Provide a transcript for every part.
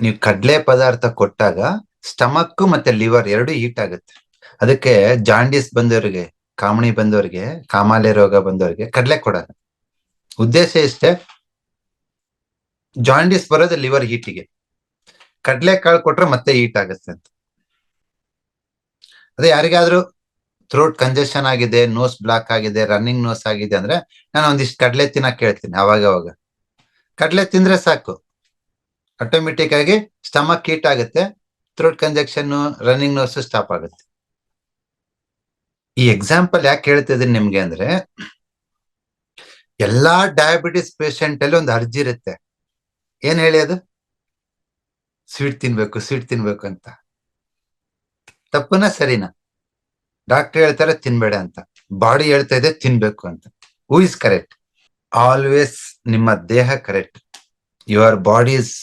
ನೀವು ಕಡಲೆ ಪದಾರ್ಥ ಕೊಟ್ಟಾಗ ಸ್ಟಮಕ್ ಮತ್ತೆ ಲಿವರ್ ಎರಡು ಹೀಟ್ ಆಗುತ್ತೆ. ಅದಕ್ಕೆ ಜಾಂಡಿಸ್ ಬಂದವರಿಗೆ, ಕಾಮಣಿ ಬಂದವರಿಗೆ, ಕಾಮಾಲೆ ರೋಗ ಬಂದವರಿಗೆ ಕಡಲೆ ಕೊಡಲ್ಲ. ಉದ್ದೇಶ ಇಷ್ಟೇ, ಜಾಂಡಿಸ್ ಬರೋದು ಲಿವರ್ ಹೀಟಿಗೆ. ಕಡಲೆ ಕಾಳು ಕೊಟ್ರೆ ಮತ್ತೆ ಹೀಟ್ ಆಗುತ್ತೆ ಅಂತ. ಅದೇ ಯಾರಿಗಾದ್ರೂ ಥ್ರೋಟ್ ಕಂಜೆಷನ್ ಆಗಿದೆ, ನೋಸ್ ಬ್ಲಾಕ್ ಆಗಿದೆ, ರನ್ನಿಂಗ್ ನೋಸ್ ಆಗಿದೆ ಅಂದ್ರೆ ನಾನು ಒಂದಿಷ್ಟು ಕಡಲೆ ತಿನ್ನಕ್ ಹೇಳ್ತೀನಿ ಅವಾಗ ಅವಾಗ ಕಡಲೆ ತಿಂದ್ರೆ ಸಾಕು. ಆಟೋಮೆಟಿಕ್ ಆಗಿ ಸ್ಟಮಕ್ ಹೀಟ್ ಆಗುತ್ತೆ throat congestion running nose stop ಆಗುತ್ತೆ. ಈ ಎಕ್ಸಾಂಪಲ್ ಯಾಕೆ ಹೇಳ್ತಿದ್ದೀನಿ ನಿಮ್ಗೆ ಅಂದ್ರೆ, ಎಲ್ಲಾ ಡಯಾಬಿಟಿಸ್ ಪೇಷಂಟ್ ಅಲ್ಲಿ ಒಂದು ಅರ್ಜಿ ಇರುತ್ತೆ. ಏನ್ ಹೇಳಿ ಅದು? ಸ್ವೀಟ್ ತಿನ್ಬೇಕು ಸ್ವೀಟ್ ತಿನ್ಬೇಕು ಅಂತ. ತಪ್ಪುನ ಸರಿನಾ? ಡಾಕ್ಟರ್ ಹೇಳ್ತಾರೆ ತಿನ್ಬೇಡ ಅಂತ. ಬಾಡಿ ಹೇಳ್ತಾ ಇದೆ ತಿನ್ಬೇಕು ಅಂತ. ಹೂ ಇಸ್ ಕರೆಕ್ಟ್ ಆಲ್ವೇಸ್ ನಿಮ್ಮ ದೇಹ correct your body is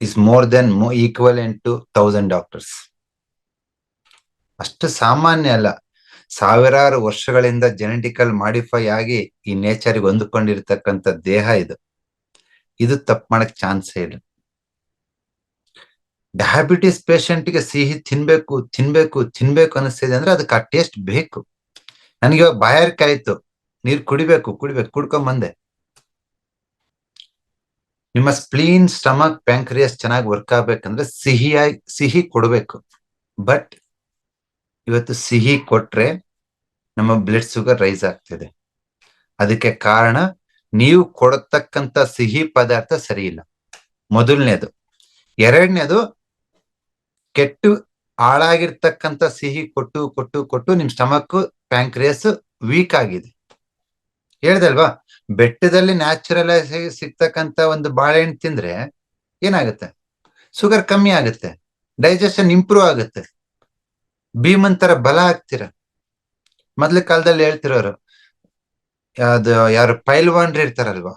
more than equal and two thousand doctors ಅಷ್ಟು ಸಾಮಾನ್ಯ ಅಲ್ಲ. ಸಾವಿರಾರು ವರ್ಷಗಳಿಂದ ಜೆನೆಟಿಕಲ್ ಮಾಡಿಫೈ ಆಗಿ ಈ ನೇಚರ್ಗೆ ಹೊಂದಿಕೊಂಡಿರ್ತಕ್ಕಂಥ ದೇಹ ಇದು. ಇದು ತಪ್ಪು ಮಾಡಕ್ ಚಾನ್ಸ್ ಇಲ್ಲ. ಡಯಾಬಿಟಿಸ್ಗೆ ಸಿಹಿ ತಿನ್ಬೇಕು ತಿನ್ಬೇಕು ತಿನ್ಬೇಕು ಅನಿಸ್ತಿದೆ ಅಂದ್ರೆ ಅದಕ್ಕೆ ಆ ಟೇಸ್ಟ್ ಬೇಕು. ನನಗೆ ಇವಾಗ ಬಾಯಾರಿಕೆ ಆಯ್ತು. ನೀರ್ ಕುಡಿಬೇಕು ಕುಡಿಬೇಕು ಕುಡ್ಕೊಂಡ್ ಬಂದೆ ನಿಮ್ಮ ಸ್ಪ್ಲೀನ್ ಸ್ಟಮಕ್ ಪ್ಯಾಂಕ್ರಿಯಸ್ ಚೆನ್ನಾಗಿ ವರ್ಕ್ ಆಗ್ಬೇಕಂದ್ರೆ ಸಿಹಿಯಾಗಿ ಸಿಹಿ ಕೊಡಬೇಕು. ಬಟ್ ಇವತ್ತು ಸಿಹಿ ಕೊಟ್ರೆ ನಮ್ಮ ಬ್ಲಡ್ ಶುಗರ್ ರೈಸ್ ಆಗ್ತಿದೆ. ಅದಕ್ಕೆ ಕಾರಣ ನೀವು ಕೊಡತಕ್ಕಂತ ಸಿಹಿ ಪದಾರ್ಥ ಸರಿ ಇಲ್ಲ. ಮೊದಲನೇದು. ಎರಡನೇದು ಕೆಟ್ಟು ಹಾಳಾಗಿರ್ತಕ್ಕಂಥ ಸಿಹಿ ಕೊಟ್ಟು ಕೊಟ್ಟು ಕೊಟ್ಟು ನಿಮ್ ಸ್ಟಮಕ್ ಪ್ಯಾಂಕ್ರಿಯಸ್ ವೀಕ್ ಆಗಿದೆ. ಹೇಳ್ದಲ್ವಾ ಬೆಟ್ಟದಲ್ಲಿ ನ್ಯಾಚುರಲ್ ಆಗಿ ಸಿಗ್ತಕ್ಕಂತ ಒಂದು ಬಾಳೆಹಣ್ಣು ತಿಂದ್ರೆ ಏನಾಗುತ್ತೆ? ಶುಗರ್ ಕಮ್ಮಿ ಆಗುತ್ತೆ. ಡೈಜೆಷನ್ ಇಂಪ್ರೂವ್ ಆಗುತ್ತೆ. ಭೀಮಂತರ ತರ ಬಲ ಆಗ್ತೀರ. ಮೊದ್ಲ ಕಾಲದಲ್ಲಿ ಹೇಳ್ತಿರೋರು, ಅದು ಯಾರು ಪೈಲ್ವಾನ್ರಿ ಇರ್ತಾರಲ್ವಾ?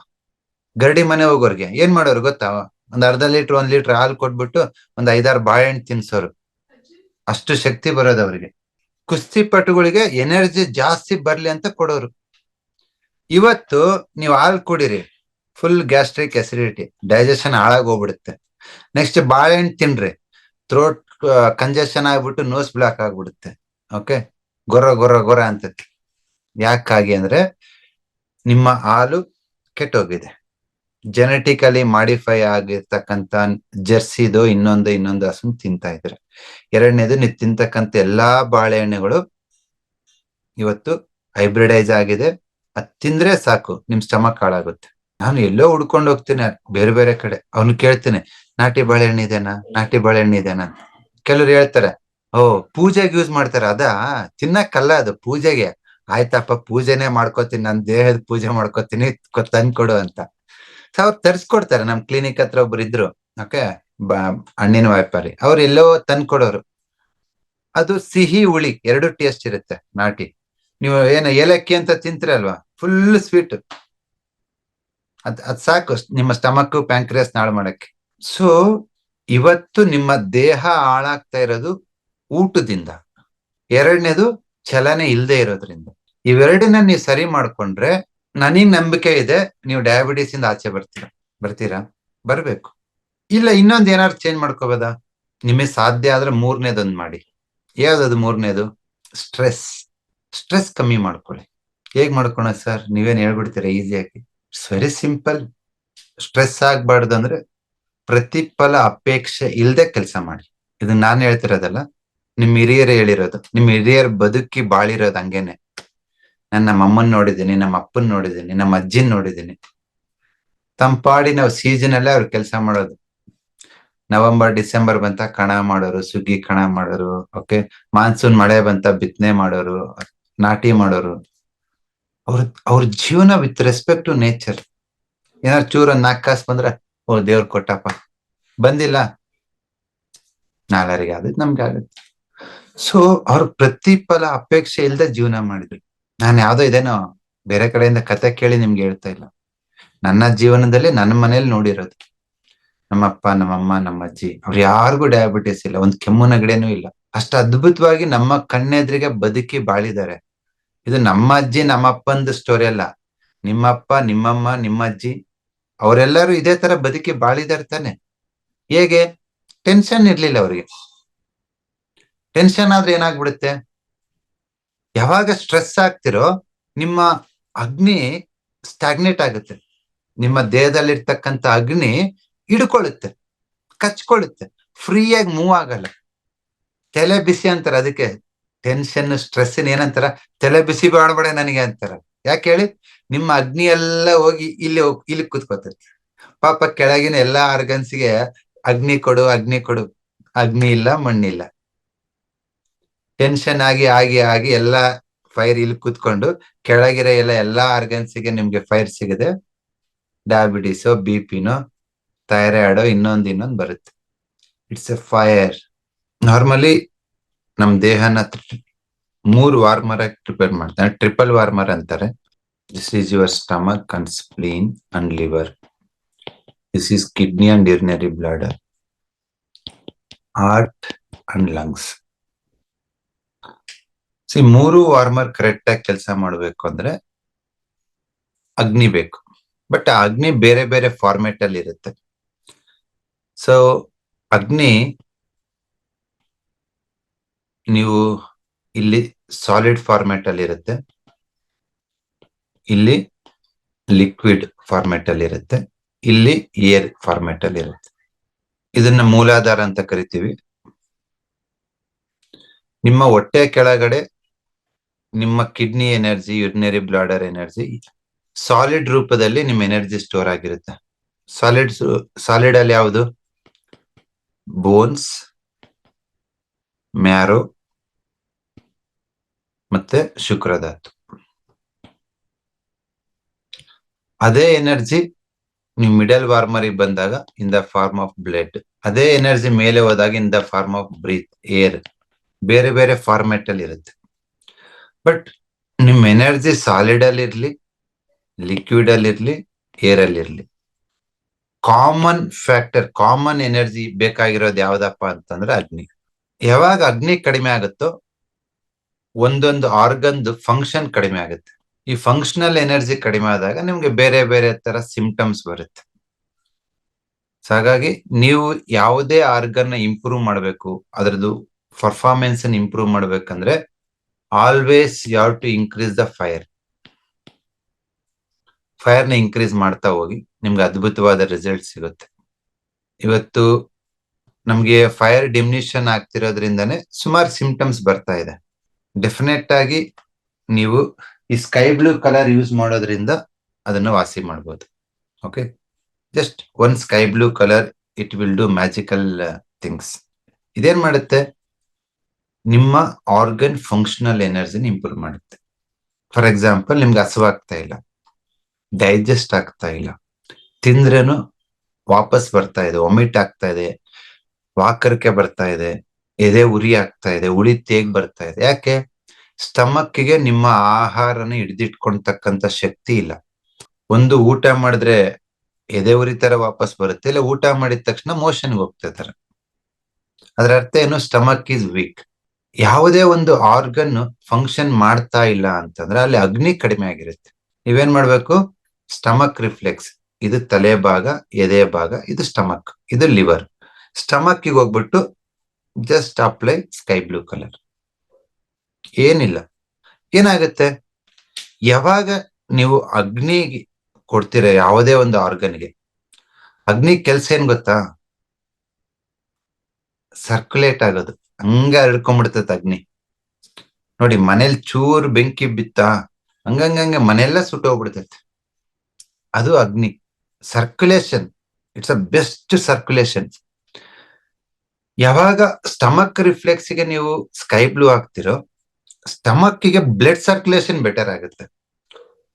ಗರಡಿ ಮನೆ ಹೋಗೋರ್ಗೆ. ಏನ್ ಮಾಡೋರು ಗೊತ್ತಾ? ಒಂದ್ ಅರ್ಧ ಲೀಟರ್, ಒಂದ್ ಲೀಟರ್ ಹಾಲು ಕೊಟ್ಬಿಟ್ಟು ಒಂದ್ ಐದಾರು ಬಾಳೆಹಣ್ಣು ತಿನ್ಸೋರು. ಅಷ್ಟು ಶಕ್ತಿ ಬರೋದು ಅವ್ರಿಗೆ. ಕುಸ್ತಿ ಪಟುಗಳಿಗೆ ಎನರ್ಜಿ ಜಾಸ್ತಿ ಬರ್ಲಿ ಅಂತ ಕೊಡೋರು. ಇವತ್ತು ನೀವು ಹಾಲು ಕುಡಿರಿ. ಫುಲ್ ಗ್ಯಾಸ್ಟ್ರಿಕ್ ಎಸಿಡಿಟಿ ಡೈಜೆಷನ್ ಹಾಳಾಗಿ ಹೋಗ್ಬಿಡುತ್ತೆ. ನೆಕ್ಸ್ಟ್ ಬಾಳೆಹಣ್ಣು ತಿನ್ರಿ. ಥ್ರೋಟ್ ಕಂಜೆಷನ್ ಆಗ್ಬಿಟ್ಟು ನೋಸ್ ಬ್ಲಾಕ್ ಆಗ್ಬಿಡುತ್ತೆ. ಓಕೆ ಗೊರ ಗೊರ ಗೊರ ಅಂತತಿ. ಯಾಕಾಗಿ ಅಂದ್ರೆ ನಿಮ್ಮ ಹಾಲು ಕೆಟ್ಟೋಗಿದೆ. ಜೆನೆಟಿಕಲಿ ಮಾಡಿಫೈ ಆಗಿರ್ತಕ್ಕಂತ ಜರ್ಸಿದು ಇನ್ನೊಂದು ಇನ್ನೊಂದು ಹಸು ತಿಂತಾ ಇದ್ರೆ. ಎರಡನೇದು ನೀವು ತಿಂತಕ್ಕಂಥ ಎಲ್ಲಾ ಬಾಳೆಹಣ್ಣುಗಳು ಇವತ್ತು ಹೈಬ್ರಿಡೈಸ್ ಆಗಿದೆ. ಅದ್ ತಿಂದ್ರೆ ಸಾಕು, ನಿಮ್ ಸ್ಟಮಕ್ ಹಾಳಾಗುತ್ತೆ. ನಾನು ಎಲ್ಲೋ ಹುಡ್ಕೊಂಡು ಹೋಗ್ತೀನಿ, ಬೇರೆ ಬೇರೆ ಕಡೆ. ಅವ್ನು ಕೇಳ್ತೀನಿ, ನಾಟಿ ಬಾಳೆಹಣ್ಣು ಇದೆನಾ, ನಾಟಿ ಬಾಳೆಹಣ್ಣು ಇದೆನಾ ಕೆಲವ್ರು ಹೇಳ್ತಾರೆ, ಓ, ಪೂಜೆಗೆ ಯೂಸ್ ಮಾಡ್ತಾರೆ. ಅದಾ? ತಿನ್ನಕ್ಕಲ್ಲ ಅದು, ಪೂಜೆಗೆ. ಆಯ್ತಪ್ಪ, ಪೂಜೆನೆ ಮಾಡ್ಕೋತೀನಿ, ನನ್ ದೇಹದ ಪೂಜೆ ಮಾಡ್ಕೋತೀನಿ ತಂದ್ಕೊಡು ಅಂತ. ಸೊ ಅವ್ರು ತರ್ಸ್ಕೊಡ್ತಾರೆ. ನಮ್ ಕ್ಲಿನಿಕ್ ಹತ್ರ ಒಬ್ರು ಇದ್ರು, ಓಕೆ? ಹಣ್ಣಿನ ವ್ಯಾಪಾರಿ. ಅವ್ರು ಎಲ್ಲೋ ತಂದ್ಕೊಡೋರು. ಅದು ಸಿಹಿ ಹುಳಿ, ಎರಡು ಟೇಸ್ಟ್ ಇರುತ್ತೆ ನಾಟಿ. ನೀವು ಏನು ಏಲಕ್ಕಿ ಅಂತ ತಿಂತೀರಲ್ವಾ ಫುಲ್ ಸ್ವೀಟ್ ಅದ್ ಅದ್ ಸಾಕು ನಿಮ್ಮ ಸ್ಟಮಕ್ ಪ್ಯಾಂಕ್ರಿಯಸ್ ನಾಳು ಮಾಡಕ್ಕೆ. ಸೊ ಇವತ್ತು ನಿಮ್ಮ ದೇಹ ಹಾಳಾಗ್ತಾ ಇರೋದು ಊಟದಿಂದ. ಎರಡನೇದು ಚಲನೆ ಇಲ್ಲದೆ ಇರೋದ್ರಿಂದ. ಇವೆರಡನ್ನ ನೀವು ಸರಿ ಮಾಡ್ಕೊಂಡ್ರೆ ನನಗ್ ನಂಬಿಕೆ ಇದೆ, ನೀವು ಡಯಾಬಿಟಿಸ್ ಇಂದ ಆಚೆ ಬರ್ತೀರಾ ಬರ್ತೀರಾ? ಬರ್ಬೇಕು. ಇಲ್ಲ, ಇನ್ನೊಂದ್ ಏನಾದ್ರು ಚೇಂಜ್ ಮಾಡ್ಕೋಬೋದಾ? ನಿಮಗೆ ಸಾಧ್ಯ ಆದ್ರೆ ಮೂರನೇದೊಂದು ಮಾಡಿ. ಯಾವ್ದದು ಮೂರನೇದು? ಸ್ಟ್ರೆಸ್ ಸ್ಟ್ರೆಸ್ ಕಮ್ಮಿ ಮಾಡ್ಕೊಳ್ಳಿ. ಹೇಗ್ ಮಾಡ್ಕೊಳ ಸರ್ ನೀವೇನ್ ಹೇಳ್ಬಿಡ್ತೀರಾ ಈಸಿಯಾಗಿ ಇಟ್ಸ್ ವೆರಿ ಸಿಂಪಲ್ ಸ್ಟ್ರೆಸ್ ಆಗ್ಬಾರ್ದು ಅಂದ್ರೆ ಪ್ರತಿಫಲ ಅಪೇಕ್ಷೆ ಇಲ್ದೆ ಕೆಲಸ ಮಾಡಿ. ಇದನ್ನ ನಾನು ಹೇಳ್ತಿರೋದಲ್ಲ, ನಿಮ್ ಹಿರಿಯರು ಹೇಳಿರೋದು, ನಿಮ್ ಹಿರಿಯರ್ ಬದುಕಿ ಬಾಳಿರೋದು ಹಂಗೇನೆ. ನಾನು ನಮ್ಮ ಅಮ್ಮನ್ ನೋಡಿದ್ದೀನಿ ನಮ್ಮ ಅಪ್ಪನ್ ನೋಡಿದ್ದೀನಿ ನಮ್ಮ ಅಜ್ಜಿನ್ ನೋಡಿದ್ದೀನಿ. ತಂಪಾಡಿ ನಾವು ಸೀಸನ್ ಅಲ್ಲೇ ಅವ್ರು ಕೆಲಸ ಮಾಡೋದು. ನವೆಂಬರ್, ಡಿಸೆಂಬರ್ ಬಂತ ಕಣ ಮಾಡೋರು ಸುಗ್ಗಿ ಕಣ ಮಾಡೋರು ಓಕೆ ಮಾನ್ಸೂನ್ ಮಳೆ ಬಂತ ಬಿತ್ತನೆ ಮಾಡೋರು ನಾಟಿ ಮಾಡೋರು. ಅವ್ರ ಅವ್ರ ಜೀವನ ವಿತ್ ರೆಸ್ಪೆಕ್ಟ್ ಟು ನೇಚರ್ ಏನಾದ್ರು ಚೂರ ನಾಲ್ಕು ಕಾಸು ಬಂದ್ರೆ, ಓ ದೇವ್ರ ಕೊಟ್ಟಪ್ಪ. ಬಂದಿಲ್ಲ. ನಾಳರಿಗೆ ಆದದ್ದು ನಮ್ಗೆ ಆಗತ್ತೆ ಸೊ ಅವ್ರ ಪ್ರತಿಫಲ, ಅಪೇಕ್ಷೆ ಇಲ್ಲದೆ ಜೀವನ ಮಾಡಿದ್ರು. ನಾನು ಯಾವ್ದೋ ಇದೇನೋ ಬೇರೆ ಕಡೆಯಿಂದ ಕತೆ ಕೇಳಿ ನಿಮ್ಗೆ ಹೇಳ್ತಾ ಇಲ್ಲ. ನನ್ನ ಜೀವನದಲ್ಲಿ ನನ್ನ ಮನೇಲಿ ನೋಡಿರೋದು. ನಮ್ಮಪ್ಪ, ನಮ್ಮಮ್ಮ ನಮ್ಮ ಅಜ್ಜಿ ಅವ್ರು ಯಾರಿಗೂ ಡಯಾಬಿಟಿಸ್ ಇಲ್ಲ. ಒಂದ್ ಕೆಮ್ಮು ನಗಡೇನೂ ಇಲ್ಲ. ಅಷ್ಟು ಅದ್ಭುತವಾಗಿ ನಮ್ಮ ಕಣ್ಣೆದ್ರಿಗೆ ಬದುಕಿ ಬಾಳಿದ್ದಾರೆ. ಇದು ನಮ್ಮ ಅಜ್ಜಿ, ನಮ್ಮ ಅಪ್ಪಂದು ಸ್ಟೋರಿ ಅಲ್ಲ. ನಿಮ್ಮಪ್ಪ, ನಿಮ್ಮಮ್ಮ ನಿಮ್ಮ ಅಜ್ಜಿ ಅವರೆಲ್ಲರೂ ಇದೇ ತರ ಬದುಕಿ ಬಾಳಿದಾರೆ ತಾನೆ. ಹೇಗೆ? ಟೆನ್ಷನ್ ಇರ್ಲಿಲ್ಲ ಅವರಿಗೆ. ಟೆನ್ಷನ್ ಆದ್ರೆ ಏನಾಗ್ಬಿಡುತ್ತೆ? ಯಾವಾಗ ಸ್ಟ್ರೆಸ್ ಆಗ್ತಿರೋ, ನಿಮ್ಮ ಅಗ್ನಿ ಸ್ಟಾಗ್ನೇಟ್ ಆಗುತ್ತೆ. ನಿಮ್ಮ ದೇಹದಲ್ಲಿರ್ತಕ್ಕಂಥ ಅಗ್ನಿ ಹಿಡ್ಕೊಳ್ಳುತ್ತೆ, ಕಚ್ಕೊಳ್ಳುತ್ತೆ. ಫ್ರೀಯಾಗಿ ಮೂವ್ ಆಗಲ್ಲ. ತಲೆ ಬಿಸಿ ಅಂತಾರೆ, ಅದಕ್ಕೆ ಟೆನ್ಷನ್ ಸ್ಟ್ರೆಸ್ ಏನಂತಾರ? ತಲೆ ಬಿಸಿ ಬಾಡ್ಬೇಡ ನನಗೆ ಅಂತಾರ. ಯಾಕೆ ಹೇಳಿ? ನಿಮ್ಮ ಅಗ್ನಿ ಎಲ್ಲ ಹೋಗಿ ಇಲ್ಲಿ ಇಲ್ಲಿ ಕುತ್ಕೋತೈತಿ. ಪಾಪ ಕೆಳಗಿನ ಎಲ್ಲಾ ಆರ್ಗನ್ಸ್ಗೆ ಅಗ್ನಿ ಕೊಡು ಅಗ್ನಿ ಕೊಡು. ಅಗ್ನಿ ಇಲ್ಲ, ಮಣ್ಣಿಲ್ಲ. ಟೆನ್ಷನ್ ಆಗಿ ಆಗಿ ಆಗಿ ಎಲ್ಲಾ ಫೈರ್ ಇಲ್ಲಿ ಕೂತ್ಕೊಂಡು ಕೆಳಗಿರೋ ಎಲ್ಲ, ಎಲ್ಲಾ ಆರ್ಗನ್ಸ್ಗೆ ನಿಮ್ಗೆ ಫೈರ್ ಸಿಗದೆ ಡಯಾಬಿಟಿಸೋ ಬಿ ಪಿನೋ ಥೈರಾಯ್ಡೋ ಇನ್ನೊಂದು ಇನ್ನೊಂದು ಬರುತ್ತೆ. ಇಟ್ಸ್ ಎ ಫೈರ್ ನಾರ್ಮಲಿ ನಮ್ ದೇಹನ ಮೂರು ವಾರ್ಮರ್ ಆಗಿ ಪ್ರಿಪೇರ್ ಮಾಡ್ತಾರೆ ಟ್ರಿಪಲ್ ವಾರ್ಮರ್ ಅಂತಾರೆ. This is your stomach and spleen and liver this is kidney and urinary bladder heart and lungs see ಮೂರು ವಾರ್ಮರ್ ಕರೆಕ್ಟ್ ಆಗಿ ಕೆಲಸ ಮಾಡಬೇಕು ಅಂದ್ರೆ ಅಗ್ನಿ ಬೇಕು. ಬಟ್ ಆ ಅಗ್ನಿ ಬೇರೆ ಬೇರೆ ಫಾರ್ಮೆಟ್ ಅಲ್ಲಿ ಇರುತ್ತೆ. ಸೊ ಅಗ್ನಿ ನೀವು ಇಲ್ಲಿ ಸಾಲಿಡ್ ಫಾರ್ಮೆಟ್ ಅಲ್ಲಿ ಇರುತ್ತೆ. ಇಲ್ಲಿ ಲಿಕ್ವಿಡ್ ಫಾರ್ಮೆಟ್ ಅಲ್ಲಿ ಇರುತ್ತೆ. ಇಲ್ಲಿ ಏರ್ ಫಾರ್ಮೆಟ್ ಅಲ್ಲಿ ಇರುತ್ತೆ. ಇದನ್ನ ಮೂಲಾಧಾರ ಅಂತ ಕರಿತೀವಿ. ನಿಮ್ಮ ಹೊಟ್ಟೆ ಕೆಳಗಡೆ ನಿಮ್ಮ kidney energy urinary bladder energy solid ರೂಪದಲ್ಲಿ ನಿಮ್ಮ ಎನರ್ಜಿ ಸ್ಟೋರ್ ಆಗಿರುತ್ತೆ. ಸಾಲಿಡ್ ಸಾಲಿಡ್ ಅಲ್ಲಿ ಯಾವುದು? ಬೋನ್ಸ್ ಮ್ಯಾರೋ ಮತ್ತೆ ಶುಕ್ರಧಾತು ಅದೇ ಎನರ್ಜಿ ನೀವು ಮಿಡಲ್ ವಾರ್ಮರಿಗೆ ಬಂದಾಗ in the form of blood. ಅದೇ ಎನರ್ಜಿ ಮೇಲೆ ಹೋದಾಗ in the form of breath, air. ಬೇರೆ ಬೇರೆ ಫಾರ್ಮೆಟ್ ಅಲ್ಲಿ ಇರುತ್ತೆ. ಬಟ್ ನಿಮ್ ಎನರ್ಜಿ ಸಾಲಿಡ್ ಅಲ್ಲಿ ಇರ್ಲಿ, ಲಿಕ್ವಿಡ್ ಅಲ್ಲಿ ಇರ್ಲಿ, ಏರ್ ಅಲ್ಲಿ ಇರ್ಲಿ. ಕಾಮನ್ ಫ್ಯಾಕ್ಟರ್, ಕಾಮನ್ ಎನರ್ಜಿ ಬೇಕಾಗಿರೋದು ಯಾವ್ದಪ್ಪ ಅಂತಂದ್ರೆ ಅಗ್ನಿ. ಯಾವಾಗ ಅಗ್ನಿ ಕಡಿಮೆ ಆಗುತ್ತೋ ಒಂದೊಂದು ಆರ್ಗನ್ದು ಫಂಕ್ಷನ್ ಕಡಿಮೆ ಆಗುತ್ತೆ. ಈ ಫಂಕ್ಷನಲ್ ಎನರ್ಜಿ ಕಡಿಮೆ ಆದಾಗ ನಿಮ್ಗೆ ಬೇರೆ ಬೇರೆ ತರ ಸಿಂಪ್ಟಮ್ಸ್ ಬರುತ್ತೆ. ಹಾಗಾಗಿ ನೀವು ಯಾವುದೇ ಆರ್ಗನ್ ಇಂಪ್ರೂವ್ ಮಾಡಬೇಕು, ಅದರದ್ದು ಪರ್ಫಾರ್ಮೆನ್ಸ್ ಇಂಪ್ರೂವ್ ಮಾಡ್ಬೇಕಂದ್ರೆ ಆಲ್ವೇಸ್ ಯಾವ ಟು ಇನ್ಕ್ರೀಸ್ ದ ಫೈರ್ ಫೈರ್ನ ಇನ್ಕ್ರೀಸ್ ಮಾಡ್ತಾ ಹೋಗಿ ನಿಮ್ಗೆ ಅದ್ಭುತವಾದ ರಿಸಲ್ಟ್ ಸಿಗುತ್ತೆ. ಇವತ್ತು ನಮ್ಗೆ ಫೈರ್ ಡಿಮಿನಿಷನ್ ಆಗ್ತಿರೋದ್ರಿಂದನೇ ಸುಮಾರು ಸಿಂಪ್ಟಮ್ಸ್ ಬರ್ತಾ ಇದೆ. ಡೆಫಿನೆಟ್ ಆಗಿ ನೀವು ಈ ಸ್ಕೈ ಬ್ಲೂ ಕಲರ್ ಯೂಸ್ ಮಾಡೋದ್ರಿಂದ ಅದನ್ನ ವಾಸಿ ಮಾಡ್ಬೋದು. Okay just one sky blue colour it will do magical things ಇದೇನ್ ಮಾಡುತ್ತೆ? ನಿಮ್ಮ ಆರ್ಗನ್ ಫಂಕ್ಷನಲ್ ಎನರ್ಜಿನ ಇಂಪ್ರೂವ್ ಮಾಡುತ್ತೆ. ಫಾರ್ ಎಕ್ಸಾಂಪಲ್ ನಿಮ್ಗೆ ಹಸುವಾಗ್ತಾ ಇಲ್ಲ. ಡೈಜೆಸ್ಟ್ ಆಗ್ತಾ ಇಲ್ಲ. ತಿಂದ್ರೇನು ವಾಪಸ್ ಬರ್ತಾ ಇದೆ ಒಮಿಟ್ ಆಗ್ತಾ ಇದೆ, ವಾಕರಿಕೆ ಬರ್ತಾ ಇದೆ. ಎದೆ ಉರಿ ಆಗ್ತಾ ಇದೆ ಉಳಿ ತೇಗ್ ಬರ್ತಾ ಇದೆ. ಯಾಕೆ? ಸ್ಟಮಕ್ಕಿಗೆ ನಿಮ್ಮ ಆಹಾರನ ಹಿಡಿದಿಟ್ಕೊಂತಕ್ಕಂತ ಶಕ್ತಿ ಇಲ್ಲ. ಒಂದು ಊಟ ಮಾಡಿದ್ರೆ ಎದೆ ಉರಿ ತರ ವಾಪಸ್ ಬರುತ್ತೆ, ಇಲ್ಲ ಊಟ ಮಾಡಿದ ತಕ್ಷಣ ಮೋಷನ್ಗೆ ಹೋಗ್ತಾ ಇದಾರೆ ಅದ್ರ ಅರ್ಥ ಏನು? Stomach is weak. ಯಾವುದೇ ಒಂದು ಆರ್ಗನ್ ಫಂಕ್ಷನ್ ಮಾಡ್ತಾ ಇಲ್ಲ ಅಂತಂದ್ರೆ ಅಲ್ಲಿ ಅಗ್ನಿ ಕಡಿಮೆ ಆಗಿರುತ್ತೆ. ನೀವೇನ್ ಮಾಡ್ಬೇಕು? Stomach reflex. ಇದು ತಲೆ ಭಾಗ, ಎದೆ ಭಾಗ, ಇದು ಸ್ಟಮಕ್, ಇದು ಲಿವರ್. ಸ್ಟಮಕ್ ಹೋಗ್ಬಿಟ್ಟು just apply sky blue colour ಏನಿಲ್ಲ. ಏನಾಗುತ್ತೆ? ಯಾವಾಗ ನೀವು ಅಗ್ನಿಗೆ ಕೊಡ್ತೀರ ಯಾವುದೇ ಒಂದು ಆರ್ಗನ್ಗೆ ಅಗ್ನಿ ಕೆಲ್ಸ ಏನ್ ಗೊತ್ತಾ? ಸರ್ಕ್ಯುಲೇಟ್ ಆಗೋದು. ಹಂಗ ಹರಡ್ಕೊಂಡ್ಬಿಡ್ತೈತೆ ಅಗ್ನಿ. ನೋಡಿ ಮನೇಲಿ ಚೂರು ಬೆಂಕಿ ಬಿತ್ತ ಹಂಗಂಗಂಗೆ ಮನೆಯೆಲ್ಲ ಸುಟ್ಟೋಗ್ಬಿಡ್ತೈತೆ ಅದು ಅಗ್ನಿ. Circulation it's a best circulation ಯಾವಾಗ ಸ್ಟಮಕ್ ರಿಫ್ಲೆಕ್ಸ್ಗೆ ನೀವು ಸ್ಕೈ ಬ್ಲೂ ಹಾಕ್ತಿರೋ ಸ್ಟಮಕ್ಗೆ ಬ್ಲಡ್ ಸರ್ಕ್ಯುಲೇಷನ್ ಬೆಟರ್ ಆಗುತ್ತೆ.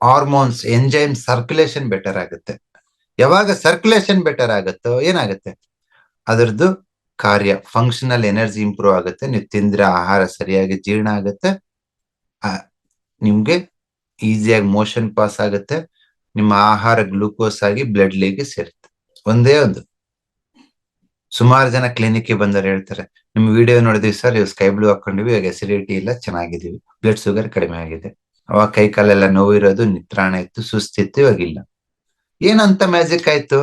ಹಾರ್ಮೋನ್ಸ್ ಎಂಜೈಮ್ ಸರ್ಕ್ಯುಲೇಷನ್ ಬೆಟರ್ ಆಗುತ್ತೆ. ಯಾವಾಗ ಸರ್ಕ್ಯುಲೇಷನ್ ಬೆಟರ್ ಆಗುತ್ತೋ ಏನಾಗುತ್ತೆ? ಅದರದ್ದು ಕಾರ್ಯ ಫಂಕ್ಷನಲ್ ಎನರ್ಜಿ ಇಂಪ್ರೂವ್ ಆಗುತ್ತೆ. ನೀವು ತಿಂದ್ರೆ ಆಹಾರ ಸರಿಯಾಗಿ ಜೀರ್ಣ ಆಗುತ್ತೆ. ನಿಮ್ಗೆ ಈಸಿಯಾಗಿ ಮೋಷನ್ ಪಾಸ್ ಆಗುತ್ತೆ. ನಿಮ್ಮ ಆಹಾರ ಗ್ಲೂಕೋಸ್ ಆಗಿ ಬ್ಲಡ್ ಲೀಗ್ ಸೇರುತ್ತೆ. ಒಂದೇ ಒಂದು. ಸುಮಾರು ಜನ ಕ್ಲಿನಿಕ್ ಬಂದವರು ಹೇಳ್ತಾರೆ, ನಿಮ್ ವಿಡಿಯೋ ನೋಡಿದ್ವಿ ಸರ್ ಇವ್ ಸ್ಕೈ ಬ್ಲೂ ಹಾಕೊಂಡಿವಿ ಇವಾಗ ಎಸಿಡಿಟಿ ಇಲ್ಲ ಚೆನ್ನಾಗಿದೀವಿ ಬ್ಲಡ್ ಶುಗರ್ ಕಡಿಮೆ ಆಗಿದೆ. ಅವಾಗ ಕೈ ಕಾಲೆಲ್ಲ ನೋವಿರೋದು ನಿತ್ರಾಣ ಇತ್ತು ಸುಸ್ತಿತ್ತು ಇವಾಗಿಲ್ಲ ಏನಂತ ಮ್ಯಾಜಿಕ್ ಆಯ್ತು?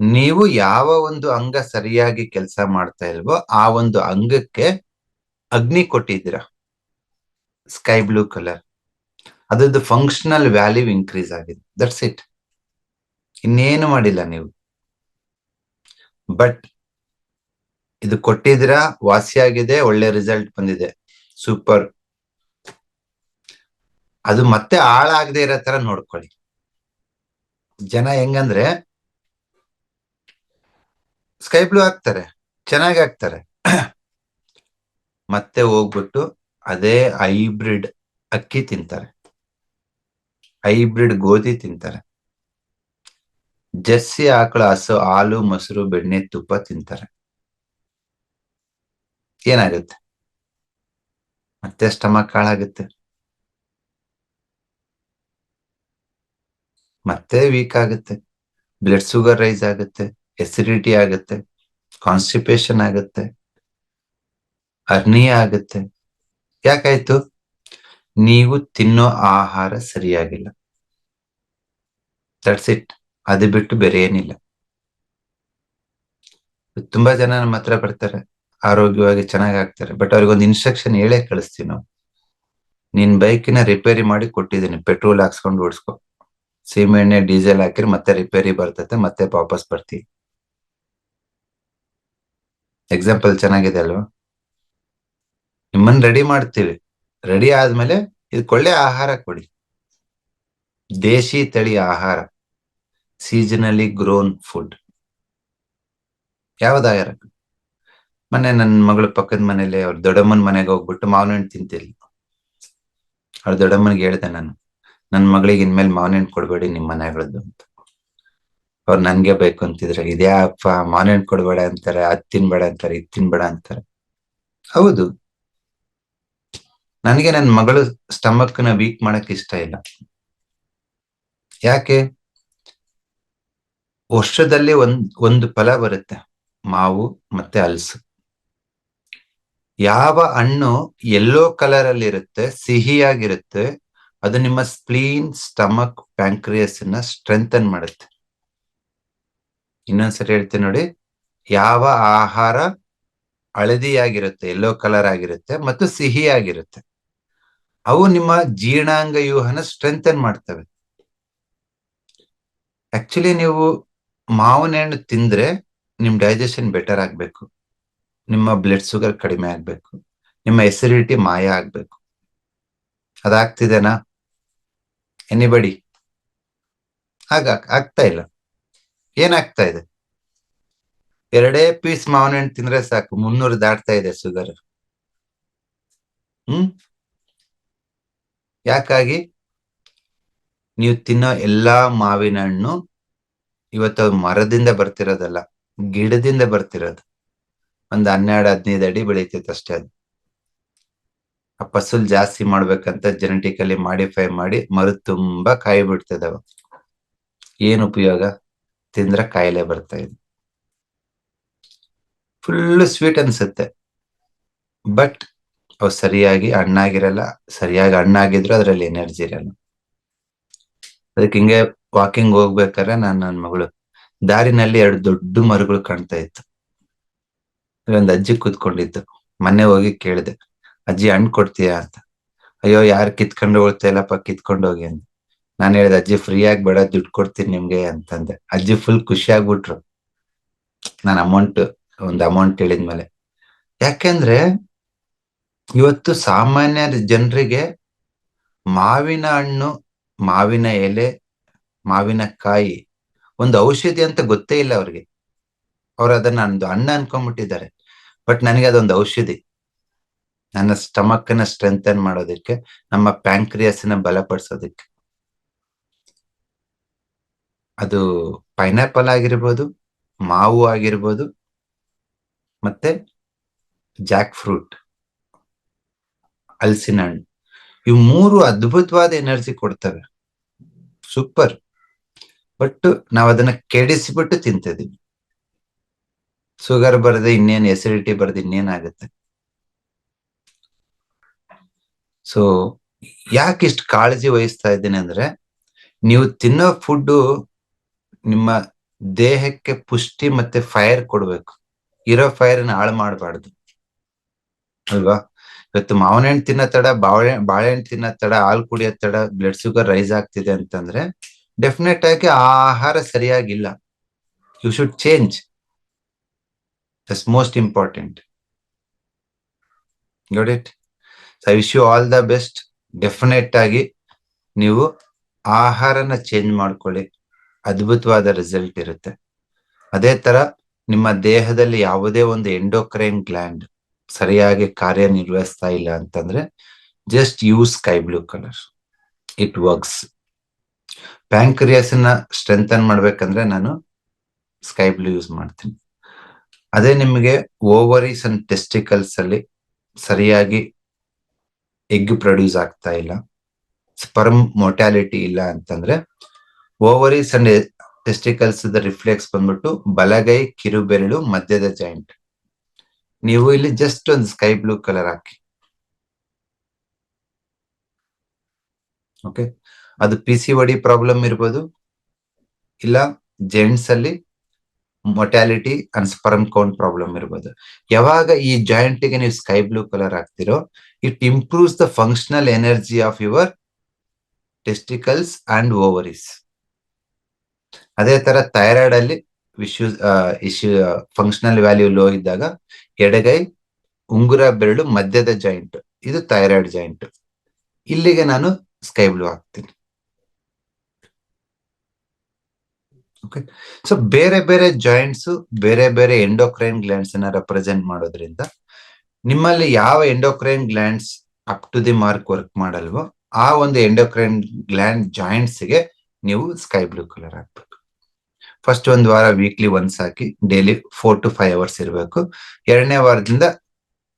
ನೀವು ಯಾವ ಒಂದು ಅಂಗ ಸರಿಯಾಗಿ ಕೆಲಸ ಮಾಡ್ತಾ ಇಲ್ವೋ, ಆ ಒಂದು ಅಂಗಕ್ಕೆ ಅಗ್ನಿ ಕೊಟ್ಟಿದ್ದೀರಾ? ಸ್ಕೈ ಬ್ಲೂ ಕಲರ್ ಅದ್ರದ್ದು ಫಂಕ್ಷನಲ್ ವ್ಯಾಲ್ಯೂ ಇನ್ಕ್ರೀಸ್ ಆಗಿದೆ. ದಟ್ಸ್ ಇಟ್ ಇನ್ನೇನು ಮಾಡಿಲ್ಲ ನೀವು? ಬಟ್ ಇದು ಕೊಟ್ಟಿದ್ರ ವಾಸಿಯಾಗಿದೆ, ಒಳ್ಳೆ ರಿಸಲ್ಟ್ ಬಂದಿದೆ. ಸೂಪರ್ ಅದು ಮತ್ತೆ ಹಾಳಾಗದೆ ಇರೋ ತರ ನೋಡ್ಕೊಳ್ಳಿ. ಜನ ಹೆಂಗಂದ್ರೆ ಸ್ಕೈ ಬ್ಲೂ ಹಾಕ್ತಾರೆ, ಚೆನ್ನಾಗಿ ಹಾಕ್ತಾರೆ. ಮತ್ತೆ ಹೋಗ್ಬಿಟ್ಟು ಅದೇ ಹೈಬ್ರಿಡ್ ಅಕ್ಕಿ ತಿಂತಾರೆ. ಹೈಬ್ರಿಡ್ ಗೋಧಿ ತಿಂತಾರೆ. ಜರ್ಸಿ ಆಕಳ ಹಸು, ಹಾಲು, ಮೊಸರು, ಬೆಣ್ಣೆ, ತುಪ್ಪ ತಿಂತಾರೆ. ಏನಾಗುತ್ತೆ? ಮತ್ತೆ ಸ್ಟಮಕ್ ಹಾಳಾಗುತ್ತೆ. ಮತ್ತೆ ವೀಕ್ ಆಗುತ್ತೆ. ಬ್ಲಡ್ ಶುಗರ್ ರೈಸ್ ಆಗುತ್ತೆ. ಎಸಿಡಿಟಿ ಆಗುತ್ತೆ. ಕಾನ್ಸ್ಟಿಪೇಷನ್ ಆಗುತ್ತೆ. ಅರ್ನಿಯ ಆಗುತ್ತೆ. ಯಾಕಾಯ್ತು? ನೀವು ತಿನ್ನೋ ಆಹಾರ ಸರಿಯಾಗಿಲ್ಲ. ದಟ್ಸ್ ಇಟ್ ಅದು ಬಿಟ್ಟು ಬೇರೆ ಏನಿಲ್ಲ. ತುಂಬಾ ಜನ ನಮ್ಮ ಹತ್ರ ಬರ್ತಾರೆ, ಆರೋಗ್ಯವಾಗಿ ಚೆನ್ನಾಗಿ ಆಗ್ತಾರೆ ಬಟ್ ಅವ್ರಿಗೊಂದು ಇನ್ಸ್ಟ್ರಕ್ಷನ್ ಹೇಳೇ ಕಳಿಸ್ತೀವಿ ನಾವು. ನಿನ್ ಬೈಕಿನ ರಿಪೇರಿ ಮಾಡಿ ಕೊಟ್ಟಿದ್ದೀನಿ ಪೆಟ್ರೋಲ್ ಹಾಕ್ಸ್ಕೊಂಡು ಓಡಿಸ್ಕೊ. ಸೀಮೆಣ್ಣೆ ಡೀಸೆಲ್ ಹಾಕಿರಿ ಮತ್ತೆ ರಿಪೇರಿ ಬರ್ತತೆ, ಮತ್ತೆ ವಾಪಸ್ ಬರ್ತೀವಿ ಎಕ್ಸಾಂಪಲ್ ಚೆನ್ನಾಗಿದೆ ಅಲ್ವಾ? ನಿಮ್ಮನ್ನ ರೆಡಿ ಮಾಡ್ತೀವಿ. ರೆಡಿ ಆದ್ಮೇಲೆ ಇದಕ್ಕೊಳ್ಳೆ ಆಹಾರ ಕೊಡಿ. ದೇಶಿ ತಳಿ ಆಹಾರ. ಸೀಸನಲಿ ಗ್ರೋನ್ ಫುಡ್ ಯಾವ್ದು ಆಹಾರ ಮೊನ್ನೆ ನನ್ನ ಮಗಳ ಪಕ್ಕದ ಮನೇಲಿ, ಅವ್ರ ದೊಡ್ಡಮ್ಮನ ಮನೆಗೆ ಹೋಗ್ಬಿಟ್ಟು ಮಾವಿನ ಹಣ್ಣು ತಿಂತಿರ್ಲಿ ಅವ್ರ ದೊಡ್ಡಮ್ಮನಿಗೆ ಹೇಳ್ದೆ ನಾನು ನನ್ನ ಮಗಳಿಗೆ ಇನ್ಮೇಲೆ ಮಾವಿನ ಹಣ್ಣು ಕೊಡ್ಬೇಡಿ ನಿಮ್ಮ ಮನೆಗಳದ್ದು ಅಂತ. ಅವ್ರು ನನ್ಗೆ ಬೇಕು ಅಂತಿದ್ರೆ. ಇದ್ಯಾ ಅಪ್ಪ ಮಾವಿನ ಹಣ್ಣು ಕೊಡ್ಬೇಡ ಅಂತಾರೆ, ಅದ್ ತಿನ್ಬೇಡ ಅಂತಾರೆ, ಇದ್ ತಿನ್ಬೇಡ ಅಂತಾರೆ. ಹೌದು. ನನಗೆ ನನ್ನ ಮಗಳು ಸ್ಟಮಕ್ನ ವೀಕ್ ಮಾಡಕ್ ಇಷ್ಟ ಇಲ್ಲ. ಯಾಕೆ? ವರ್ಷದಲ್ಲಿ ಒಂದ್, ಒಂದು ಫಲ ಬರುತ್ತೆ, ಮಾವು ಮತ್ತೆ ಹಲಸು ಯಾವ ಹಣ್ಣು ಎಲ್ಲೋ ಕಲರ್ ಅಲ್ಲಿ ಇರುತ್ತೆ, ಸಿಹಿಯಾಗಿರುತ್ತೆ, ಅದು ನಿಮ್ಮ ಸ್ಪ್ಲೀನ್ ಸ್ಟಮಕ್ ಪ್ಯಾಂಕ್ರಿಯಸ್ನ ಸ್ಟ್ರೆಂಥನ್ ಮಾಡುತ್ತೆ. ಇನ್ನೊಂದ್ಸರಿ ಹೇಳ್ತೀನಿ ನೋಡಿ, ಯಾವ ಆಹಾರ ಹಳದಿಯಾಗಿರುತ್ತೆ ಎಲ್ಲೋ ಕಲರ್ ಆಗಿರುತ್ತೆ ಮತ್ತು ಸಿಹಿಯಾಗಿರುತ್ತೆ, ಅವು ನಿಮ್ಮ ಜೀರ್ಣಾಂಗ ವ್ಯೂಹನ ಸ್ಟ್ರೆಂಥನ್ ಮಾಡ್ತವೆ. ಆಕ್ಚುಲಿ ನೀವು ಮಾವಿನ ಹಣ್ಣು ತಿಂದ್ರೆ ನಿಮ್ ಡೈಜೆಷನ್ ಬೆಟರ್ ಆಗ್ಬೇಕು. ನಿಮ್ಮ ಬ್ಲಡ್ ಶುಗರ್ ಕಡಿಮೆ ಆಗ್ಬೇಕು. ನಿಮ್ಮ ಎಸಿಡಿಟಿ ಮಾಯ ಆಗ್ಬೇಕು. ಅದಾಗ್ತಿದೆನಾ? ಎನಿಬಡಿ ಆಗ ಆಗ್ತಾ ಇಲ್ಲ. ಏನಾಗ್ತಾ ಇದೆ? ಎರಡೇ ಪೀಸ್ ಮಾವಿನ ಹಣ್ಣು ತಿಂದ್ರೆ ಸಾಕು. ಮುನ್ನೂರು ದಾಟ್ತಾ ಇದೆ ಶುಗರ್ ಹ್ಮ್? ಯಾಕಾಗಿ? ನೀವು ತಿನ್ನೋ ಎಲ್ಲಾ ಮಾವಿನ ಹಣ್ಣು ಇವತ್ತು ಮರದಿಂದ ಬರ್ತಿರೋದಲ್ಲ, ಗಿಡದಿಂದ ಬರ್ತಿರೋದು. ಒಂದ್ ಹನ್ನೆರಡು, ಹದಿನೈದು ಅಡಿ ಬೆಳೀತೈತೆ ಅಷ್ಟೇ ಅದು. ಆ ಫಸಲ್ ಜಾಸ್ತಿ ಮಾಡ್ಬೇಕಂತ ಜೆನೆಟಿಕಲಿ ಮಾಡಿಫೈ ಮಾಡಿ ಮರು ತುಂಬಾ ಕಾಯಿ ಬಿಡ್ತದವ ಏನ್ ಉಪಯೋಗ? ತಿಂದ್ರೆ ಕಾಯಿಲೆ ಬರ್ತಾ ಇದೆ. ಫುಲ್ ಸ್ವೀಟ್ ಅನ್ಸುತ್ತೆ. ಬಟ್ ಅವು ಸರಿಯಾಗಿ ಹಣ್ಣಾಗಿರಲ್ಲ, ಸರಿಯಾಗಿ ಹಣ್ಣಾಗಿದ್ರು ಅದ್ರಲ್ಲಿ ಎನರ್ಜಿ ಇರಲ್ಲ. ಅದಕ್ಕೆ ಹಿಂಗೆ ವಾಕಿಂಗ್ ಹೋಗ್ಬೇಕಾದ್ರೆ ನಾನು ನನ್ನ ಮಗಳು. ದಾರಿನಲ್ಲಿ ಎರಡು ದೊಡ್ಡ ಮರಗಳು ಕಾಣ್ತಾ ಇತ್ತು. ಒಂದು ಅಜ್ಜಿ ಕೂತ್ಕೊಂಡಿದ್ದು. ಮೊನ್ನೆ ಹೋಗಿ ಕೇಳಿದೆ. ಅಜ್ಜಿ ಹಣ್ಣು ಕೊಡ್ತೀಯಾ ಅಂತ. ಅಯ್ಯೋ, ಯಾರು ಕಿತ್ಕೊಂಡು ಹೋಗ್ತಾ ಇಲ್ಲಪ್ಪ, ಕಿತ್ಕೊಂಡು ಹೋಗಿ ಅಂತ. ನಾನು ಹೇಳಿದೆ, ಅಜ್ಜಿ ಫ್ರೀ ಆಗಿ ಬೇಡ, ದುಡ್ಡು ಕೊಡ್ತೀನಿ ನಿಮ್ಗೆ ಅಂತಂದೆ. ಅಜ್ಜಿ ಫುಲ್ ಖುಷಿ ಆಗ್ಬಿಟ್ರು. ನಾನು ಅಮೌಂಟ್ ಒಂದು ಅಮೌಂಟ್ ಹೇಳಿದ್ಮೇಲೆ. ಯಾಕೆಂದ್ರೆ, ಇವತ್ತು ಸಾಮಾನ್ಯ ಜನರಿಗೆ ಮಾವಿನ ಹಣ್ಣು ಮಾವಿನ ಎಲೆ, ಮಾವಿನ ಕಾಯಿ, ಒಂದು ಔಷಧಿ ಅಂತ ಗೊತ್ತೇ ಇಲ್ಲ ಅವ್ರಿಗೆ. ಅವ್ರು ಅದನ್ನ ಒಂದು ಹಣ್ಣು ಅನ್ಕೊಂಡ್ಬಿಟ್ಟಿದ್ದಾರೆ. ಬಟ್ ನನಗೆ ಅದೊಂದು ಔಷಧಿ. ನನ್ನ ಸ್ಟಮಕ್ನ ಸ್ಟ್ರೆಂಥನ್ ಮಾಡೋದಕ್ಕೆ, ನಮ್ಮ ಪ್ಯಾಂಕ್ರಿಯಸ್ನ ಬಲಪಡಿಸೋದಕ್ಕೆ ಅದು ಪೈನಾಪಲ್ ಆಗಿರ್ಬೋದು, ಮಾವು ಆಗಿರ್ಬೋದು, ಮತ್ತೆ ಜಾಕ್ ಫ್ರೂಟ್ ಹಲಸಿನ ಹಣ್ಣು ಇವು ಮೂರು ಅದ್ಭುತವಾದ ಎನರ್ಜಿ ಕೊಡ್ತವೆ. ಸೂಪರ್. ಬಟ್ ನಾವ್ ಅದನ್ನ ಕೆಡಿಸ್ಬಿಟ್ಟು ತಿಂತಿದೀವಿ. ಶುಗರ್ ಬರದೆ ಇನ್ನೇನ್ ಎಸಿಡಿಟಿ ಬರದೆ ಇನ್ನೇನಾಗುತ್ತೆ? ಸೊ ಯಾಕೆ ಇಷ್ಟು ಕಾಳಜಿ ವಹಿಸ್ತಾ ಇದ್ದೀನಿ ಅಂದ್ರೆ, ನೀವು ತಿನ್ನೋ ಫುಡ್ ನಿಮ್ಮ ದೇಹಕ್ಕೆ ಪುಷ್ಟಿ ಮತ್ತೆ ಫೈರ್ ಕೊಡ್ಬೇಕು. ಇರೋ ಫೈರ್ ಹಾಳು ಮಾಡಬಾರ್ದು. ಅಲ್ವಾ? ಇವತ್ತು ಮಾವಿನ ಹಣ್ಣು ತಿನ್ನೋ ತಡ, ಬಾಳೆ, ಬಾಳೆಹಣ್ಣು ತಿನ್ನೋ ತಡ, ಹಾಲು ಕುಡಿಯೋ ತಡ ಬ್ಲಡ್ ಶುಗರ್ ರೈಸ್ ಆಗ್ತಿದೆ ಅಂತಂದ್ರೆ ಡೆಫಿನೆಟ್ ಆಗಿ ಆಹಾರ ಸರಿಯಾಗಿಲ್ಲ. You should change thus most important got it I wish you all the best definite ಆಗಿ ನೀವು ಆಹಾರನ ಚೇಂಜ್ ಮಾಡ್ಕೊಳ್ಳಿ. ಅದ್ಭುತವಾದ ರಿಸಲ್ಟ್ ಇರುತ್ತೆ. ಅದೇ ತರ ನಿಮ್ಮ ದೇಹದಲ್ಲಿ ಯಾವುದೇ ಒಂದು ಎಂಡೋಕ್ರೈನ್ ಗ್ಲ್ಯಾಂಡ್ ಸರಿಯಾಗಿ ಕಾರ್ಯನಿರ್ವಹಿಸ್ತಾ ಇಲ್ಲ ಅಂತಂದ್ರೆ just use sky blue colour it works ಪ್ಯಾಂಕ್ರಿಯಸ್ನ strengthen ಮಾಡ್ಬೇಕಂದ್ರೆ ನಾನು ಸ್ಕೈ ಬ್ಲೂ ಯೂಸ್ ಮಾಡ್ತೀನಿ. ಅದೇ ನಿಮಗೆ ಓವರೀಸ್ ಅಂಡ್ ಟೆಸ್ಟಿಕಲ್ಸ್ ಅಲ್ಲಿ ಸರಿಯಾಗಿ ಎಗ್ ಪ್ರೊಡ್ಯೂಸ್ ಆಗ್ತಾ ಇಲ್ಲ. ಸ್ಪರ್ಮ್ ಮೊಟ್ಯಾಲಿಟಿ ಇಲ್ಲ ಅಂತಂದ್ರೆ ಓವರೀಸ್ ಅಂಡ್ ಟೆಸ್ಟಿಕಲ್ಸ್ ರಿಫ್ಲೆಕ್ಸ್ ಬಂದ್ಬಿಟ್ಟು ಬಲಗೈ ಕಿರುಬೆರಳು ಮಧ್ಯದ ಜಾಯಿಂಟ್ ನೀವು ಇಲ್ಲಿ ಜಸ್ಟ್ ಒಂದು ಸ್ಕೈ ಬ್ಲೂ ಕಲರ್ ಹಾಕಿ. ಓಕೆ ಅದು ಪಿ ಸಿ ಒಡಿ ಪ್ರಾಬ್ಲಮ್ ಇರ್ಬೋದು. ಇಲ್ಲ ಜೆಂಟ್ಸ್ ಅಲ್ಲಿ motility and sperm count problem ಇರ್ಬೋದು. ಯಾವಾಗ ಈ ಜಾಯಿಂಟ್ಗೆ ನೀವು ಸ್ಕೈ ಬ್ಲೂ ಕಲರ್ ಹಾಕ್ತಿರೋ it improves the functional energy of your testicles and ovaries ಅದೇ ತರ ಥೈರಾಯ್ಡ್ ಅಲ್ಲಿ ವಿಶ್ಯೂ ಇಶ್ಯೂ ಫಂಕ್ಷನಲ್ ವ್ಯಾಲ್ಯೂ ಲೋ ಇದ್ದಾಗ ಎಡಗೈ, ಉಂಗುರ, ಬೆರಳು, ಮಧ್ಯದ ಜಾಯಿಂಟ್ ಇದು ಥೈರಾಯ್ಡ್ ಜಾಯಿಂಟ್ ಇಲ್ಲಿಗೆ ನಾನು ಸ್ಕೈ ಬ್ಲೂ ಹಾಕ್ತೀನಿ. ಓಕೆ ಸೊ ಬೇರೆ ಬೇರೆ ಜಾಯಿಂಟ್ಸ್ ಬೇರೆ ಬೇರೆ ಎಂಡೋಕ್ರೈನ್ ಗ್ಲ್ಯಾಂಡ್ಸ್ ಅನ್ನ ರೆಪ್ರೆಸೆಂಟ್ ಮಾಡೋದ್ರಿಂದ ನಿಮ್ಮಲ್ಲಿ ಯಾವ endocrine glands up to the mark work ಮಾಡಲ್ವೋ, ಆ ಒಂದು ಎಂಡೋಕ್ರೈನ್ ಗ್ಲ್ಯಾಂಡ್ ಜಾಯಿಂಟ್ಸ್ಗೆ ನೀವು ಸ್ಕೈ ಬ್ಲೂ ಕಲರ್ ಹಾಕ್ಬೇಕು. ಫಸ್ಟ್ ಒಂದು ವಾರ weekly once hockey daily four to five hours ಇರಬೇಕು. ಎರಡನೇ ವಾರದಿಂದ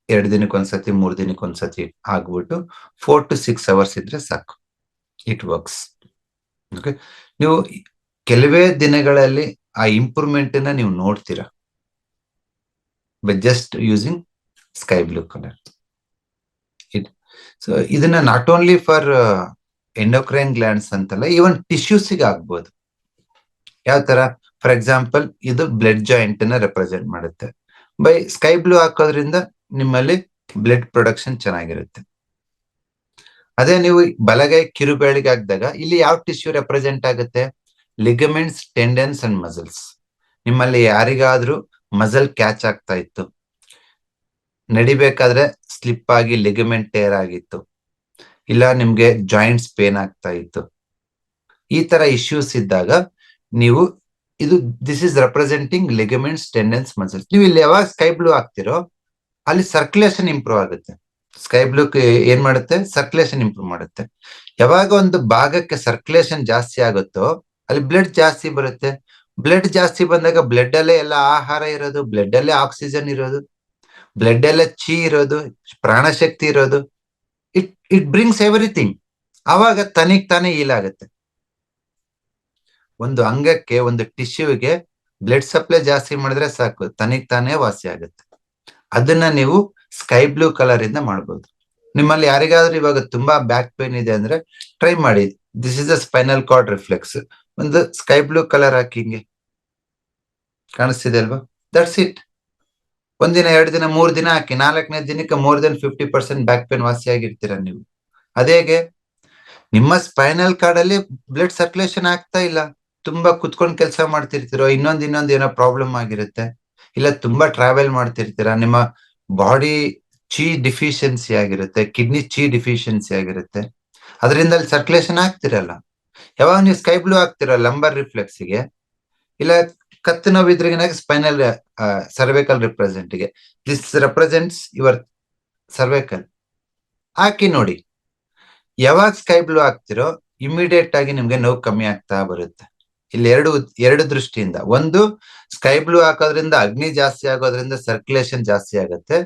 ಎರಡು ದಿನಕ್ಕೆ ಒಂದ್ಸತಿ, ಮೂರು ದಿನಕ್ಕೆ ಒಂದ್ಸತಿ ಆಗ್ಬಿಟ್ಟು ಫೋರ್ ಟು ಸಿಕ್ಸ್ ಅವರ್ಸ್ ಇದ್ರೆ ಸಾಕು. ಇಟ್ ವರ್ಕ್ಸ್ ಓಕೆ ನೀವು ಕೆಲವೇ ದಿನಗಳಲ್ಲಿ ಆ ಇಂಪ್ರೂವ್ಮೆಂಟ್ನ ನೀವು ನೋಡ್ತೀರಾ? But just using sky blue colour it so ಇದನ್ನ not only for endocrine glands ಅಂತಲ್ಲ ಈವನ್ ಟಿಶ್ಯೂಸಿಗೆ ಆಗ್ಬೋದು. ಯಾವ ತರ? ಫಾರ್ ಎಕ್ಸಾಂಪಲ್ ಇದು ಬ್ಲಡ್ ಜಾಯಿಂಟ್ನ ರೆಪ್ರೆಸೆಂಟ್ ಮಾಡುತ್ತೆ. ಬೈ ಸ್ಕೈ ಬ್ಲೂ ಹಾಕೋದ್ರಿಂದ ನಿಮ್ಮಲ್ಲಿ ಬ್ಲಡ್ ಪ್ರೊಡಕ್ಷನ್ ಚೆನ್ನಾಗಿರುತ್ತೆ. ಅದೇ ನೀವು ಬಲಗೈ ಕಿರುಬೆಳಿಗೆ ಹಾಕಿದಾಗ ಇಲ್ಲಿ ಯಾವ ಟಿಶ್ಯೂ ರೆಪ್ರೆಸೆಂಟ್ ಆಗುತ್ತೆ? ಲಿಗಮೆಂಟ್ಸ್ ಟೆಂಡನ್ಸ್ ಅಂಡ್ ಮಸಲ್ಸ್ ನಿಮ್ಮಲ್ಲಿ ಯಾರಿಗಾದ್ರೂ ಮಸಲ್ ಕ್ಯಾಚ್ ಆಗ್ತಾ ಇತ್ತು. ನಡಿಬೇಕಾದ್ರೆ ಸ್ಲಿಪ್ ಆಗಿ ಲಿಗಮೆಂಟ್ ಟೇರ್ ಆಗಿತ್ತು. ಇಲ್ಲ ನಿಮ್ಗೆ ಜಾಯಿಂಟ್ಸ್ ಪೇನ್ ಆಗ್ತಾ ಇತ್ತು. ಈ ತರ ಇಶ್ಯೂಸ್ ಇದ್ದಾಗ ನೀವು ಇದು this is representing ligaments tendons muscles ನೀವು ಇಲ್ಲಿ ಯಾವಾಗ ಸ್ಕೈ ಬ್ಲೂ ಹಾಕ್ತಿರೋ ಅಲ್ಲಿ ಸರ್ಕ್ಯುಲೇಷನ್ ಇಂಪ್ರೂವ್ ಆಗುತ್ತೆ. ಸ್ಕೈ ಬ್ಲೂ ಏನ್ ಮಾಡುತ್ತೆ? ಸರ್ಕ್ಯುಲೇಷನ್ ಇಂಪ್ರೂವ್ ಮಾಡುತ್ತೆ. ಯಾವಾಗ ಒಂದು ಭಾಗಕ್ಕೆ ಸರ್ಕ್ಯುಲೇಷನ್ ಜಾಸ್ತಿ ಆಗುತ್ತೋ, ಅಲ್ಲಿ ಬ್ಲಡ್ ಜಾಸ್ತಿ ಬರುತ್ತೆ. ಬ್ಲಡ್ ಜಾಸ್ತಿ ಬಂದಾಗ ಬ್ಲಡ್ ಅಲ್ಲೇ ಎಲ್ಲ ಆಹಾರ ಇರೋದು ಬ್ಲಡ್ ಅಲ್ಲೇ ಆಕ್ಸಿಜನ್ ಇರೋದು ಬ್ಲಡ್ ಅಲ್ಲೇ ಚಿ ಇರೋದು, ಪ್ರಾಣಶಕ್ತಿ ಇರೋದು. ಇಟ್ ಇಟ್ ಬ್ರಿಂಗ್ಸ್ ಎವ್ರಿಥಿಂಗ್ ಅವಾಗ ತನಿಗ್ ತಾನೇ ಈಲ್ ಆಗುತ್ತೆ. ಒಂದು ಅಂಗಕ್ಕೆ, ಒಂದು ಟಿಶ್ಯೂಗೆ ಬ್ಲಡ್ ಸಪ್ಲೈ ಜಾಸ್ತಿ ಮಾಡಿದ್ರೆ ಸಾಕು. ತನಿಗ್ ತಾನೇ ವಾಸಿ ಆಗುತ್ತೆ. ಅದನ್ನ ನೀವು ಸ್ಕೈ ಬ್ಲೂ ಕಲರಿಂದ ಮಾಡ್ಬೋದು. ನಿಮ್ಮಲ್ಲಿ ಯಾರಿಗಾದ್ರೂ ಇವಾಗ ತುಂಬಾ ಬ್ಯಾಕ್ ಪೇನ್ ಇದೆ ಅಂದ್ರೆ ಟ್ರೈ ಮಾಡಿ. This is a spinal cord reflex ಒಂದು ಸ್ಕೈ ಬ್ಲೂ ಕಲರ್ ಹಾಕಿ ಹಿಂಗೆ. ಕಾಣಿಸ್ತಿದೆ ಅಲ್ವಾ? ದಟ್ಸ್ ಇಟ್ ಒಂದಿನ, ಎರಡು ದಿನ, ಮೂರ್ ದಿನ ಹಾಕಿ, ನಾಲ್ಕನೇ ದಿನಕ್ಕೆ more than fifty percent back pain ವಾಸಿ ಆಗಿರ್ತೀರ ನೀವು? ಅದೇಗೆ, ನಿಮ್ಮ ಸ್ಪೈನಲ್ ಕಾರ್ಡ್ ಅಲ್ಲಿ ಬ್ಲಡ್ ಸರ್ಕ್ಯುಲೇಷನ್ ಆಗ್ತಾ ಇಲ್ಲ. ತುಂಬಾ ಕುತ್ಕೊಂಡ್ ಕೆಲಸ ಮಾಡ್ತಿರ್ತೀರೋ, ಇನ್ನೊಂದ್ ಇನ್ನೊಂದ್ ಏನೋ ಪ್ರಾಬ್ಲಮ್ ಆಗಿರುತ್ತೆ. ಇಲ್ಲ, ತುಂಬಾ ಟ್ರಾವೆಲ್ ಮಾಡ್ತಿರ್ತೀರಾ, ನಿಮ್ಮ ಬಾಡಿ ಚಿ ಡಿಫಿಷಿಯನ್ಸಿ ಆಗಿರುತ್ತೆ ಕಿಡ್ನಿ ಚಿ ಡಿಫಿಷಿಯನ್ಸಿ ಆಗಿರುತ್ತೆ. ಅದರಿಂದ ಅಲ್ಲಿ ಸರ್ಕ್ಯುಲೇಷನ್ ಆಗ್ತಿರಲ್ಲ. ಯಾವಾಗ ನೀವು ಸ್ಕೈ ಬ್ಲೂ ಆಗ್ತಿರೋ ಲಂಬರ್ ರಿಫ್ಲೆಕ್ಸ್ಗೆ, ಇಲ್ಲ ಕತ್ತು ನೋವಿದ್ರಿಗಿನ ಸ್ಪೈನಲ್ ಸರ್ವೈಕಲ್ ರಿಪ್ರೆಸೆಂಟ್ಗೆ. ದಿಸ್ ರೆಪ್ರೆಸೆಂಟ್ಸ್ ಯುವರ್ ಸರ್ವೈಕಲ್ ಹಾಕಿ ನೋಡಿ. ಯಾವಾಗ ಸ್ಕೈ ಬ್ಲೂ ಆಗ್ತಿರೋ ಇಮಿಡಿಯೇಟ್ ಆಗಿ ನಿಮ್ಗೆ ನೋವು ಕಮ್ಮಿ ಆಗ್ತಾ ಬರುತ್ತೆ. ಇಲ್ಲಿ ಎರಡು ಎರಡು ದೃಷ್ಟಿಯಿಂದ. ಒಂದು ಸ್ಕೈ ಬ್ಲೂ ಹಾಕೋದ್ರಿಂದ ಅಗ್ನಿ ಜಾಸ್ತಿ ಆಗೋದ್ರಿಂದ ಸರ್ಕ್ಯುಲೇಷನ್ ಜಾಸ್ತಿ ಆಗುತ್ತೆ.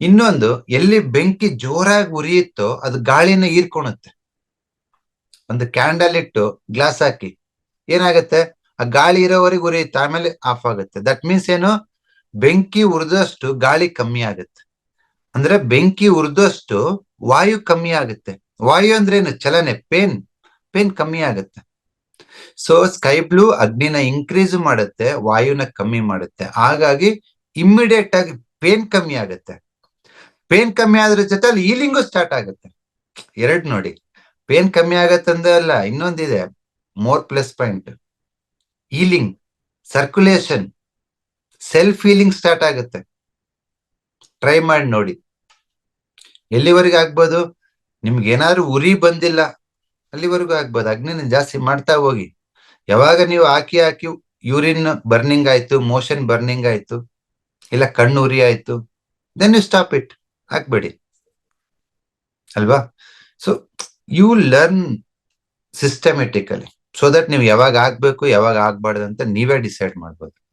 ಇನ್ನೊಂದು, ಎಲ್ಲಿ ಬೆಂಕಿ ಜೋರಾಗಿ ಉರಿಯುತ್ತೋ ಅದು ಗಾಳಿನ ಹೀರ್ಕೊಳುತ್ತೆ ಒಂದು ಕ್ಯಾಂಡಲ್ ಇಟ್ಟು ಗ್ಲಾಸ್ ಹಾಕಿ. ಏನಾಗುತ್ತೆ? ಆ ಗಾಳಿ ಇರೋವರೆಗೆ ಉರಿಯುತ್ತೆ, ಆಮೇಲೆ ಆಫ್ ಆಗುತ್ತೆ. ದಟ್ ಮೀನ್ಸ್ ಏನು? ಬೆಂಕಿ ಉರಿದಷ್ಟು ಗಾಳಿ ಕಮ್ಮಿ ಆಗುತ್ತೆ. ಅಂದ್ರೆ ಬೆಂಕಿ ಉರಿದಷ್ಟು ವಾಯು ಕಮ್ಮಿ ಆಗುತ್ತೆ. ವಾಯು ಅಂದ್ರೆ ಏನು? ಚಲನೆ ಪೇನ್ ಪೇನ್ ಕಮ್ಮಿ ಆಗುತ್ತೆ. ಸೊ ಸ್ಕೈ ಬ್ಲೂ ಅಗ್ನಿನ ಇನ್ಕ್ರೀಸ್ ಮಾಡುತ್ತೆ, ವಾಯುನ ಕಮ್ಮಿ ಮಾಡುತ್ತೆ. ಹಾಗಾಗಿ ಇಮ್ಮಿಡಿಯೇಟ್ ಆಗಿ ಪೇನ್ ಕಮ್ಮಿ ಆಗುತ್ತೆ. ಪೇನ್ ಕಮ್ಮಿ ಆದ್ರ ಜೊತೆ ಅಲ್ಲಿ ಈಲಿಂಗು ಸ್ಟಾರ್ಟ್ ಆಗುತ್ತೆ. ಎರಡ್ ನೋಡಿ. ಪೇನ್ ಕಮ್ಮಿ ಆಗತ್ತಂದ್ರೆ ಅಲ್ಲ, ಇನ್ನೊಂದಿದೆ. More plus point healing circulation self healing start ಆಗುತ್ತೆ. ಟ್ರೈ ಮಾಡಿ ನೋಡಿ. ಎಲ್ಲಿವರೆಗೆ ಆಗ್ಬೋದು? ನಿಮ್ಗೆ ಏನಾದ್ರು ಉರಿ ಬಂದಿಲ್ಲ. ಅಲ್ಲಿವರೆಗೂ ಆಗ್ಬೋದು. ಅಗ್ನಿನ ಜಾಸ್ತಿ ಮಾಡ್ತಾ ಹೋಗಿ. ಯಾವಾಗ ನೀವು ಹಾಕಿ ಹಾಕಿ ಯೂರಿನ್ ಬರ್ನಿಂಗ್ ಆಯ್ತು ಮೋಷನ್ ಬರ್ನಿಂಗ್ ಆಯ್ತು, ಇಲ್ಲ ಕಣ್ಣು ಉರಿ ಆಯ್ತು ದೆನ್ ಯು ಸ್ಟಾಪ್ ಇಟ್ ಹಾಕ್ಬೇಡಿ. ಅಲ್ವಾ? So you learn systematically so that ನೀವು ಯಾವಾಗ ಆಗ್ಬೇಕು ಯಾವಾಗ ಆಗ್ಬಾರ್ದು ಅಂತ ನೀವೇ ಡಿಸೈಡ್ ಮಾಡ್ಬೋದು.